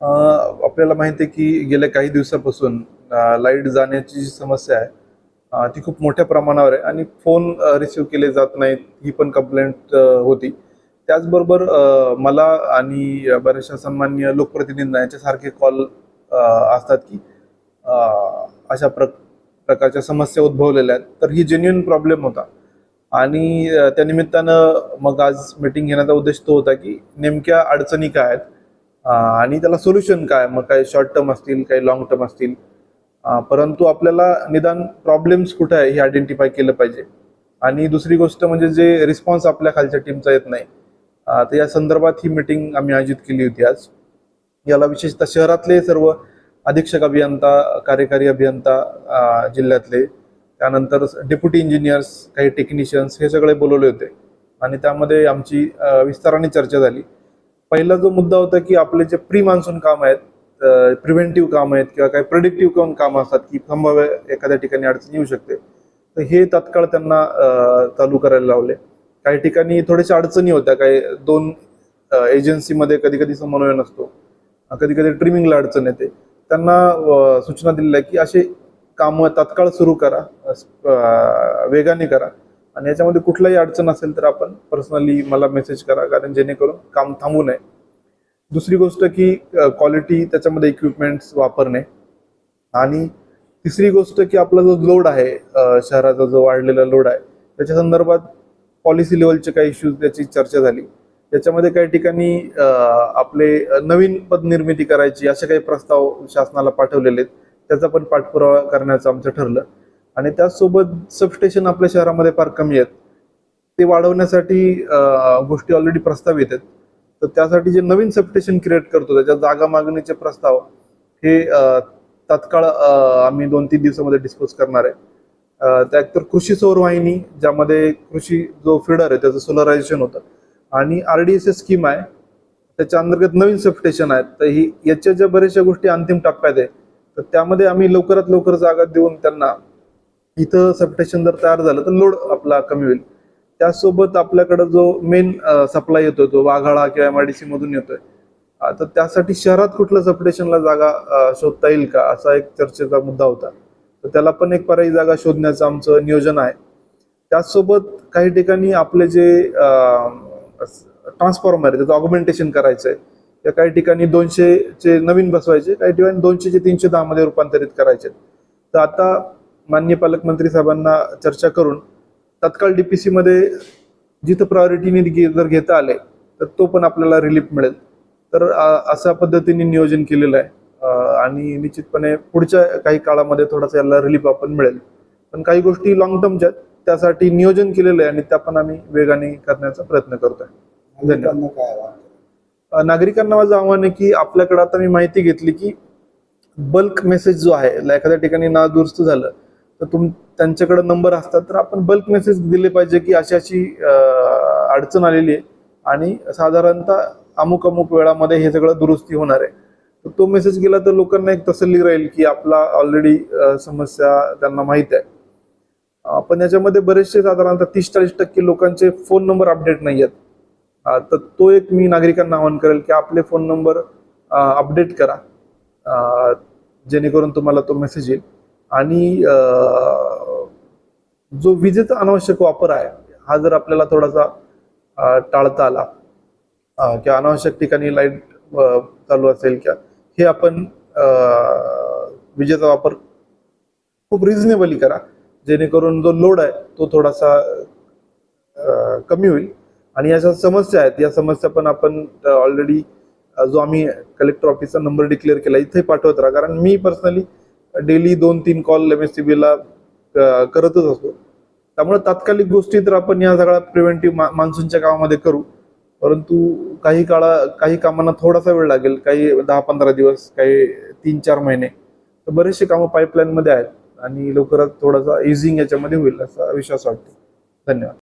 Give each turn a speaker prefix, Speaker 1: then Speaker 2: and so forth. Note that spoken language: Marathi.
Speaker 1: आपल्याला माहिती आहे की गेल्या काही दिवसापासून लाइट जाण्याची जी समस्या आहे ती खूप मोठ्या प्रमाणावर आहे आणि फोन रिसिव्ह केले जात नाहीत ही पण कंप्लेंट होती. त्याचबरोबर मला आणि बऱ्याचशा सन्मान्य लोकप्रतिनिधींना याच्यासारखे कॉल असतात की अशा प्र प्रकारच्या समस्या उद्भवलेल्या आहेत. तर ही जेन्युन प्रॉब्लेम होता. आणि त्यानिमित्तानं त्या मग आज मीटिंग घेण्याचा उद्देश तो होता की नेमक्या अडचणी काय आहेत आणि त्याला सोल्युशन काय? मग काही शॉर्ट टर्म असतील काही लॉंग टर्म असतील. परंतु आपल्याला निदान प्रॉब्लेम्स कुठे आहे हे आयडेंटिफाय केलं पाहिजे. आणि दुसरी गोष्ट म्हणजे जे रिस्पॉन्स आपल्या खालच्या टीमचा येत नाही. तर या संदर्भात ही मीटिंग आम्ही आयोजित केली होती आज. याला विशेषतः शहरातले सर्व अधीक्षक अभियंता कार्यकारी अभियंता जिल्ह्यातले त्यानंतर डेप्युटी इंजिनियर्स काही टेक्निशियन्स हे सगळे बोलवले होते. आणि त्यामध्ये आमची विस्ताराने चर्चा झाली. पहिला जो मुद्दा होता की आपले जे प्री मान्सून काम आहेत प्रिव्हेंटिव्ह काम आहेत किंवा काही प्रेडिक्टिव्ह काम काम असतात की संभाव्य एखाद्या ठिकाणी अडचण येऊ शकते. तर हे तात्काळ त्यांना चालू करायला लावले. काही ठिकाणी थोड्याशा अडचणी होत्या. काही दोन एजन्सीमध्ये कधी कधी समन्वय नसतो. कधी कधी ट्रिमिंगला अडचण येते. त्यांना सूचना दिलेल्या की असे कामं तात्काळ सुरू करा. वेगाने करा. आणि याच्यामध्ये कुठलाही अडचण असेल तर आपण पर्सनली मला मेसेज करा कारण जेणेकरून काम थांबू नये. दुसरी गोष्ट की क्वालिटी त्याच्यामध्ये इक्विपमेंट्स वापरणे. आणि तिसरी गोष्ट की आपला जो लोड आहे शहराचा जो वाढलेला लोड आहे त्याच्या संदर्भात पॉलिसी लेवलचे काही इश्यूज त्याची चर्चा झाली. त्याच्यामध्ये काही ठिकाणी आपले नवीन पद निर्मिती करायची असे काही प्रस्ताव शासनाला पाठवलेले आहेत. त्याचा पण पाठपुरावा करण्याचं आमचं ठरलं. आणि त्याचसोबत सबस्टेशन आपल्या शहरामध्ये फार कमी आहेत. ते वाढवण्यासाठी गोष्टी ऑलरेडी प्रस्तावित आहेत. तर त्यासाठी जे नवीन सबस्टेशन क्रिएट करतो त्याच्या जागा मागणीचे प्रस्ताव हे तत्काळ तात्काळ आम्ही दोन तीन दिवसामध्ये डिस्पोज करणार आहे. त्या तर कृषी सौर वाहिनी ज्यामध्ये कृषी जो फिडर आहे त्याचं सोलरायझेशन होतं. आणि R D S S scheme आहे त्याच्या अंतर्गत नवीन सबस्टेशन आहेत. तर ही याच्या ज्या बऱ्याचशा गोष्टी अंतिम टप्प्यात आहे. तर त्यामध्ये आम्ही लवकरात लवकर जागा देऊन त्यांना इथं सबस्टेशन जर तयार झालं तर लोड आपला कमी होईल. त्यासोबत आपल्याकडं जो मेन सप्लाय येतोय तो वाघाळा किंवा एम आय डी सी मधून येतोय. तर त्यासाठी शहरात कुठलं सबस्टेशनला जागा शोधता येईल का? असा एक चर्चेचा मुद्दा होता. तर त्याला पण एक पर्यायी जागा शोधण्याचं आमचं नियोजन आहे. त्याचसोबत काही ठिकाणी आपले जे ट्रान्सफॉर्मर आहे त्याचं ऑगमेंटेशन करायचं आहे त्या काही ठिकाणी दोनशेचे नवीन बसवायचे काही ठिकाणी दोनशेचे तीनशे दहा मध्ये रूपांतरित करायचे तर आता मान्य पालकमंत्री साहेबांना चर्चा करून तत्काळ डीपीसी मध्ये जिथं प्रायोरिटीने जर घेता आले तर तो पण आपल्याला रिलीफ मिळेल. तर अशा पद्धतीने नियोजन केलेलं आहे. आणि निश्चितपणे पुढच्या काही काळामध्ये थोडासा याला रिलीफ आपण मिळेल. पण काही गोष्टी लॉंग टर्मच्या आहेत त्यासाठी नियोजन केलेलं आहे आणि त्या पण आम्ही वेगाने करण्याचा प्रयत्न करतोय. धन्यवाद.
Speaker 2: नागरिकांना
Speaker 1: माझं आव्हान आहे की आपल्याकडे आता मी माहिती घेतली की बल्क मेसेज जो आहे एखाद्या ठिकाणी ना दुरुस्त झालं तर तुम त्यांच्याकडे नंबर असतात तर आपण बल्क मेसेज दिले पाहिजे की अशी अशी अडचण आलेली आहे. आणि साधारणतः अमुक अमुक वेळामध्ये हे सगळं दुरुस्ती होणार आहे. तर तो मेसेज गेला तर लोकांना एक तसल्ली राहील की आपला ऑलरेडी समस्या त्यांना माहीत आहे. पण याच्यामध्ये बरेचसे साधारणतः तीस चाळीस टक्के लोकांचे फोन नंबर अपडेट नाही आहेत. तर तो एक मी नागरिकांना आवाहन करेल की आपले फोन नंबर अपडेट करा. जेणेकरून तुम्हाला तो मेसेज येईल. आणि जो विजेचा अनावश्यक वापर आहे हा जर आपल्याला थोडासा टाळता आला किंवा अनावश्यक ठिकाणी लाइट चालू असेल किंवा हे आपण विजेचा वापर खूप रिझनेबली करा जेणेकरून जो लोड आहे तो थोडासा कमी होईल. आणि या ज्या समस्या आहेत या समस्या पण आपण ऑलरेडी जो आम्ही कलेक्टर ऑफिसचा नंबर डिक्लेअर केला इथे पाठवत राहा. कारण मी पर्सनली डेली दोन तीन कॉल एम एस सी बीला करतच असतो. त्यामुळे तात्कालिक गोष्टी तर आपण या सगळ्या प्रिव्हेंटिव्ह मान्सूनच्या कामामध्ये करू. परंतु काही काळा काही कामांना थोडासा वेळ लागेल. काही दहा पंधरा दिवस काही तीन चार महिने. तर बरेचसे कामं पाईपलाईनमध्ये आहेत आणि लवकरात थोडासा इझिंग याच्यामध्ये होईल असा विश्वास वाटतो. धन्यवाद.